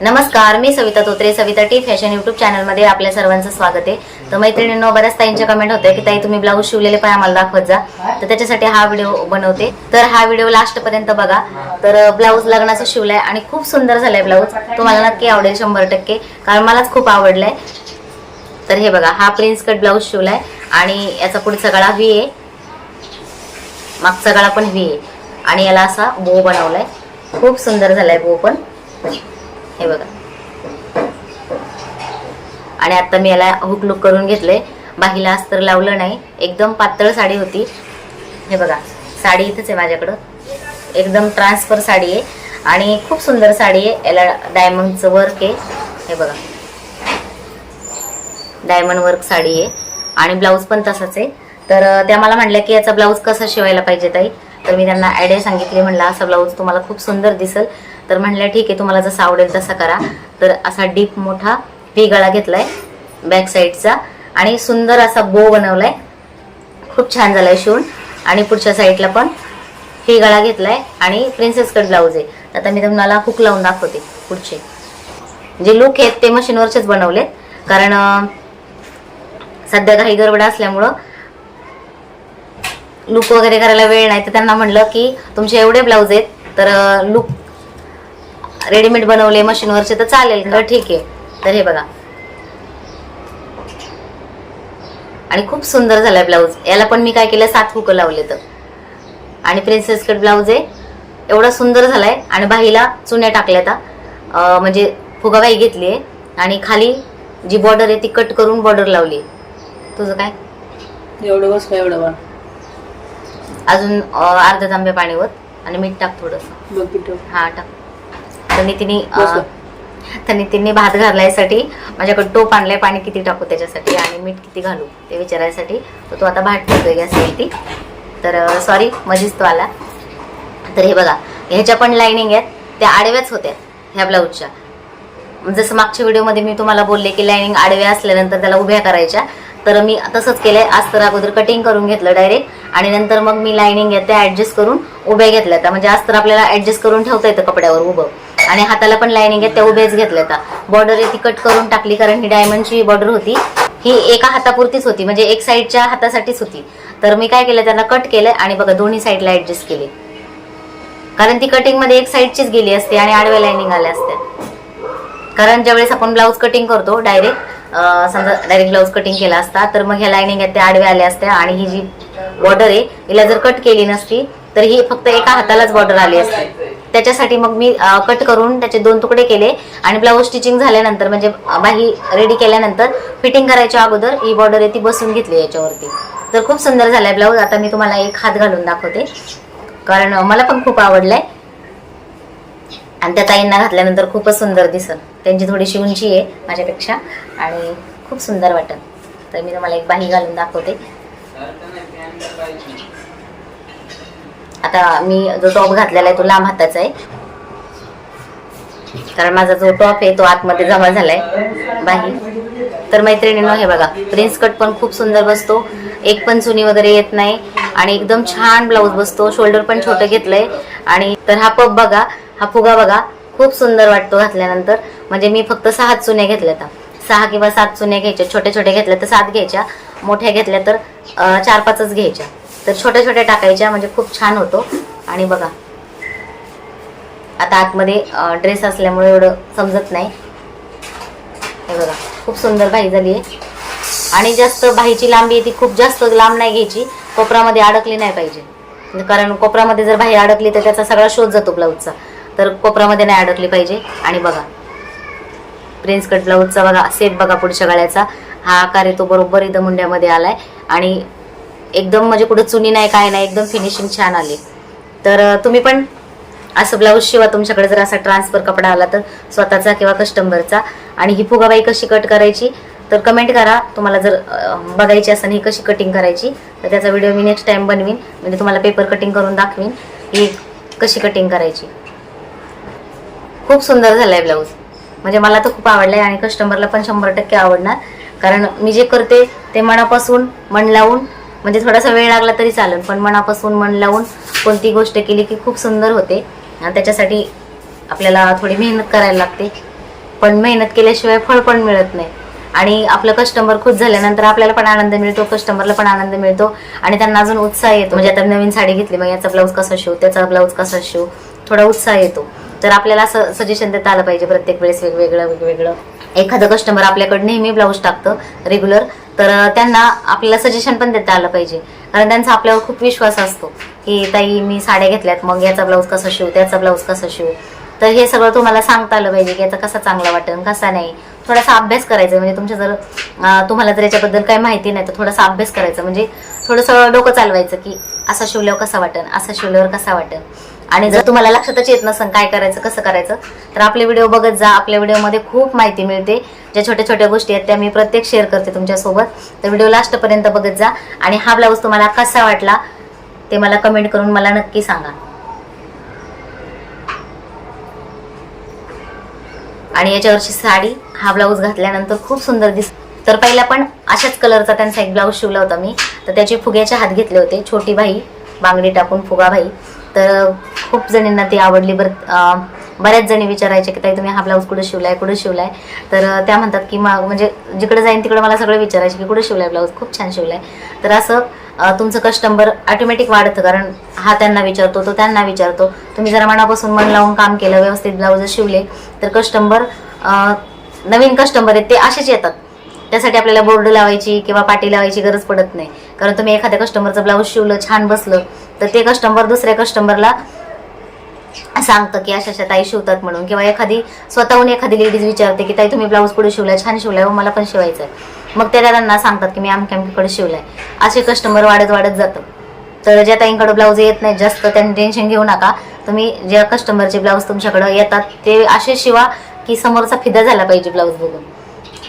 नमस्कार मी Savita Totre Savita T fashion YouTube चॅनलमध्ये आपल्या सर्वांचं स्वागत आहे. तर मैत्रिणींनो बऱ्याच ताईंच्या कमेंट होत्या की ताई तुम्ही ब्लाऊज शिवलेले पण आम्हाला दाखवत जा. तर त्याच्यासाठी हा व्हिडिओ बनवते. तर हा व्हिडिओ लास्ट पर्यंत बघा. तर ब्लाऊज लग्नाचा शिवलाय आणि खूप सुंदर झालाय ब्लाऊज. तुम्हाला नक्की आवडेल शंभर टक्के कारण मलाच खूप आवडलाय. तर हे बघा हा प्रिन्स कट ब्लाऊज शिवलाय आणि याचा पुढचा गळा व्ही आहे मागचा गळा पण व्ही आहे आणि याला असा बो बनवलाय. खूप सुंदर झालाय बो पण. हे बघा. आणि आता मी याला हुक लुक करून घेतलंय. बाहीला अस्तर लावलं नाही. एकदम पातळ साडी होती. हे बघा साडी इथंच आहे माझ्याकडं. एकदम ट्रान्सफर साडी आहे. आणि खूप सुंदर साडी आहे. याला डायमंडचं वर्क आहे. हे बघा. डायमंड वर्क साडी आहे. आणि ब्लाऊज पण तसाच आहे. तर त्या मला म्हणल्या की याचा ब्लाऊज कसा शिवायला पाहिजे ताई? तर मी त्यांना आयडिया सांगितली. म्हणलं असा ब्लाऊज तुम्हाला खूप सुंदर दिसेल. तर म्हणल्या ठीक आहे तुम्हाला जसा आवडेल तसा करा. तर असा डीप मोठा व्ही गळा घेतलाय बॅक साईडचा आणि सुंदर असा बो बनवलाय. खूप छान झालाय शिवून. आणि पुढच्या साईडला पण व्ही गळा घेतलाय आणि प्रिन्सेस कट ब्लाऊज आहे आता मी तुम्हाला हुक लावून दाखवते पुढचे. जे लुक आहेत ते मशीनवरचेच बनवलेत. कारण सध्या काही गडबड असल्यामुळं लुक वगैरे करायला वेळ नाही. तर त्यांना म्हटलं की तुमचे एवढे ब्लाऊज आहेत तर लुक रेडीमेड बनवले मशीनवरचे तर चालेल तर ठीक आहे. तर हे बघा. आणि खूप सुंदर झालाय ब्लाऊज. याला पण मी काय केलं सात हुक लावले तर आणि प्रिन्सेस कट ब्लाऊज आहे. एवढा सुंदर झालाय. आणि बाहीला चुन्या टाकल्यात. अं, म्हणजे फुगाबाई घेतली आहे. आणि खाली जी बॉर्डर आहे ती कट करून बॉर्डर लावली तुझं काय? एवढं बस एवढं बा अजून अर्धा तांबे पाणी होत आणि मीठ टाक थोडंसं. हा टाक. बस का? तर नितीनने भात घालायसाठी माझ्याकडे टोप आणलाय पाणी किती टाकू त्याच्यासाठी आणि मीठ किती घालू ते विचारायसाठी. तर तो आता भात ठेवतोय गॅसवरती. तर सॉरी मधीच तो आला. तर हे बघा ह्याच्या पण लाईनिंग आहेत त्या आडव्याच होत्या ह्या ब्लाऊजच्या जसं मागच्या व्हिडिओमध्ये मी तुम्हाला बोलले की लाईनिंग आडव्या असल्यानंतर त्याला उभ्या करायच्या तर मी तसंच केलंय. आज तर अगोदर कटिंग करून घेतलं डायरेक्ट आणि नंतर मग मी लाईनिंग त्या ऍडजस्ट करून उभ्या घेतल्या त्या. म्हणजे आज तर आपल्याला ऍडजस्ट करून ठेवता येतं कपड्यावर उभं. आणि हाताला पण लाईनिंग आहे त्या उभ्याच घेतल्या त्या. बॉर्डर आहे ती कट करून टाकली कारण ही डायमंडची बॉर्डर होती. ही एका हातापुरतीच होती म्हणजे एक साईडच्या हातासाठीच होती. तर मी काय केलं त्यांना कट केलं आणि बघा दोन्ही साईडला ऍडजस्ट केली. कारण ती कटिंगमध्ये एक साईडचीच गेली असते आणि आडव्या लाईनिंग आल्या असत्या. कारण ज्यावेळेस आपण ब्लाऊज कटिंग करतो डायरेक्ट समजा डायरेक्ट ब्लाऊज कटिंग केला असता तर मग ह्या लाईनिंग आहेत त्या आडव्या आल्या असत्या आणि ही जी बॉर्डर आहे हिला जर कट केली नसती तर ही फक्त एका हातालाच बॉर्डर आली असते. त्याच्यासाठी मग मी कट करून त्याचे दोन तुकडे केले. आणि ब्लाऊज स्टिचिंग झाल्यानंतर म्हणजे बाही रेडी केल्यानंतर फिटिंग करायच्या अगोदर ही बॉर्डर आहे ती बसून घेतली याच्यावरती. तर खूप सुंदर झालाय ब्लाऊज आता मी तुम्हाला एक हात घालून दाखवते. कारण मला पण खूप आवडलाय. आणि त्या ताईंना घातल्यानंतर खूपच सुंदर दिसल. त्यांची थोडीशी उंची आहे माझ्यापेक्षा. आणि खूप सुंदर वाटत तर मी तुम्हाला एक बाही घालून दाखवते. आता मी जो टॉप घातलेला आहे तो लांब हाताचा आहे. कारण माझा जो टॉप आहे तो आतमध्ये जमा झालाय बाहेर. तर मैत्रिणींनो हे बघा प्रिन्स कट पण खूप सुंदर बसतो. एक पण चुनी वगैरे येत नाही आणि एकदम छान ब्लाऊज बसतो. शोल्डर पण छोटं घेतलंय. आणि तर हा पप बघा हा फुगा बघा खूप सुंदर वाटतो घातल्यानंतर. म्हणजे मी फक्त सहा चुन्या घेतल्या आता. सहा किंवा सात चुन्या घ्यायच्या छोट्या छोट्या घेतल्या तर सात घ्यायच्या मोठ्या घेतल्या तर चार पाचच घ्यायच्या. तर छोट्या छोट्या टाकायच्या म्हणजे खूप छान होतो. आणि बघा आता आतमध्ये ड्रेस असल्यामुळे एवढं समजत नाही. हे बघा खूप सुंदर बाही झाली आहे आणि जास्त बाहीची लांबी आहे ती खूप जास्त लांब नाही घ्यायची. कोपरामध्ये अडकली नाही पाहिजे. कारण कोपरामध्ये जर बाही अडकली तर त्याचा सगळा शोध जातो ब्लाऊजचा. तर कोपरामध्ये नाही अडकली पाहिजे. आणि बघा प्रिन्स कट ब्लाऊजचा बघा सेप बघा पुढच्या गळ्याचा. हा आकार आहे तो बरोबर इथं मुंड्यामध्ये आलाय. आणि एकदम म्हणजे कुठं चुनी नाही काय नाही एकदम फिनिशिंग छान आली. तर तुम्ही पण असं ब्लाऊज शिवा तुमच्याकडे जर असा ट्रान्सफर कपडा आला तर स्वतःचा किंवा कस्टमरचा आणि ही फुगाबाई कशी कट करायची? तर कमेंट करा. तुम्हाला जर बघायची असेल ही कशी कटिंग करायची तर त्याचा व्हिडिओ मी नेक्स्ट टाइम बनवीन. म्हणजे तुम्हाला पेपर कटिंग करून दाखवीन ही कशी कटिंग करायची. खूप सुंदर झालाय ब्लाऊज म्हणजे मला तर खूप आवडलाय आणि कस्टमरला पण शंभर टक्के आवडणार. कारण मी जे करते ते मनापासून मन लावून म्हणजे थोडासा वेळ लागला तरी चालेल पण मनापासून मन लावून कोणती गोष्ट केली की खूप सुंदर होते. आणि त्याच्यासाठी आपल्याला थोडी मेहनत करायला लागते. पण मेहनत केल्याशिवाय फळ पण मिळत नाही. आणि आपलं कस्टमर खुश झाल्यानंतर आपल्याला पण आनंद मिळतो कस्टमरला पण आनंद मिळतो. आणि त्यांना अजून उत्साह येतो. म्हणजे आता नवीन साडी घेतली मग याचा ब्लाऊज कसा शिव त्याचा ब्लाऊज कसा शिव थोडा उत्साह येतो. तर आपल्याला असं सजेशन देता आलं पाहिजे प्रत्येक वेळेस वेगवेगळं वेगवेगळं. एखादं कस्टमर आपल्याकडे नेहमी ब्लाऊज टाकतं रेग्युलर तर त्यांना आपल्याला सजेशन पण देता आलं पाहिजे. कारण त्यांचा आपल्यावर खूप विश्वास असतो की ताई मी साड्या घेतल्यात मग याचा ब्लाऊज कसा शिव त्याचा ब्लाऊज कसा शिव? तर हे सगळं तुम्हाला सांगता आलं पाहिजे की याचा कसा चांगला वाटेल कसा नाही. थोडासा अभ्यास करायचा म्हणजे तुमच्या जर तुम्हाला जर याच्याबद्दल काही माहिती नाही तर थोडासा अभ्यास करायचा. म्हणजे थोडंसं डोकं चालवायचं की असा शिवल्यावर कसा वाटेल? असा शिवल्यावर कसा वाटेल? आणि जर तुम्हाला लक्षातच येत नसेल काय करायचं कसं करायचं तर आपले व्हिडिओ बघत जा. आपल्या व्हिडिओमध्ये खूप माहिती मिळते. ज्या छोट्या छोट्या गोष्टी आहेत त्या मी प्रत्येक शेअर करते तुमच्यासोबत. तर व्हिडिओ लास्टपर्यंत बघत जा. आणि हा ब्लाऊज तुम्हाला कसा वाटला ते मला कमेंट करून मला नक्की सांगा. आणि याच्यावरची साडी हा ब्लाऊज घातल्यानंतर खूप सुंदर दिस तर पहिला पण अशाच कलरचा त्यांचा एक ब्लाऊज शिवला होता मी. तर त्याचे फुग्याचे हात घेतले होते. छोटी भाई बांगडी टाकून फुगा भाई तर खूप जणींना ती आवडली बरं बऱ्याच जणी विचारायचे की ताई तुम्ही हा ब्लाऊज कुठं शिवलाय कुठं शिवलाय? तर त्या म्हणतात की मग म्हणजे जिकडे जाईन तिकडे मला सगळं विचारायचे की कुठं शिवलाय ब्लाऊज? खूप छान शिवलाय. तर असं तुमचं कस्टमर ऑटोमॅटिक वाढतं कारण हा त्यांना विचारतो तो त्यांना विचारतो. तुम्ही जरा मनापासून मन लावून काम केलं व्यवस्थित ब्लाऊज शिवले तर कस्टमर नवीन कस्टमर आहेत ते असेच येतात. त्यासाठी आपल्याला बोर्ड लावायची किंवा पाटी लावायची गरज पडत नाही. कारण तुम्ही एखाद्या कस्टमरचं ब्लाऊज शिवलं छान बसलं तर ते कस्टमर दुसऱ्या कस्टमरला सांगतं की अशा अशा ताई शिवतात म्हणून. किंवा एखादी स्वतःहून एखादी लेडीज विचारते की ताई तुम्ही ब्लाऊज पुढे शिवलाय छान शिवलाय व मला पण शिवायचं आहे मग त्या त्यांना सांगतात की मी अमक्या अमकीकडे शिवलाय. असे कस्टमर वाढत वाढत जातं. तर ज्या ताईंकडे ब्लाऊज येत नाही जास्त त्यांनी टेन्शन घेऊ नका. तुम्ही ज्या कस्टमरचे ब्लाऊज तुमच्याकडे येतात ते असे शिवा की समोरचा फिदा झाला पाहिजे ब्लाऊज बघून.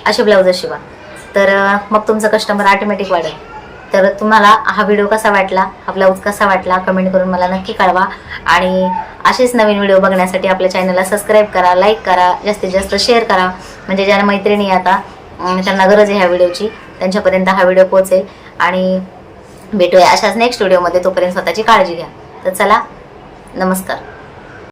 असे ब्लाऊज शिवा. तर मग तुमचं कस्टमर ऑटोमॅटिक वाढेल. तर तुम्हाला हा व्हिडिओ कसा वाटला? हा ब्लाऊज कसा वाटला? कमेंट करून मला नक्की कळवा. आणि असेच नवीन व्हिडिओ बघण्यासाठी आपल्या चॅनलला सबस्क्राईब करा लाईक करा जास्तीत जास्त शेअर करा. म्हणजे ज्या मैत्रिणी आता त्यांना गरज आहे ह्या व्हिडिओची त्यांच्यापर्यंत हा व्हिडिओ पोहोचेल. आणि भेटूया अशाच नेक्स्ट व्हिडिओमध्ये तोपर्यंत स्वतःची काळजी घ्या. तर चला नमस्कार.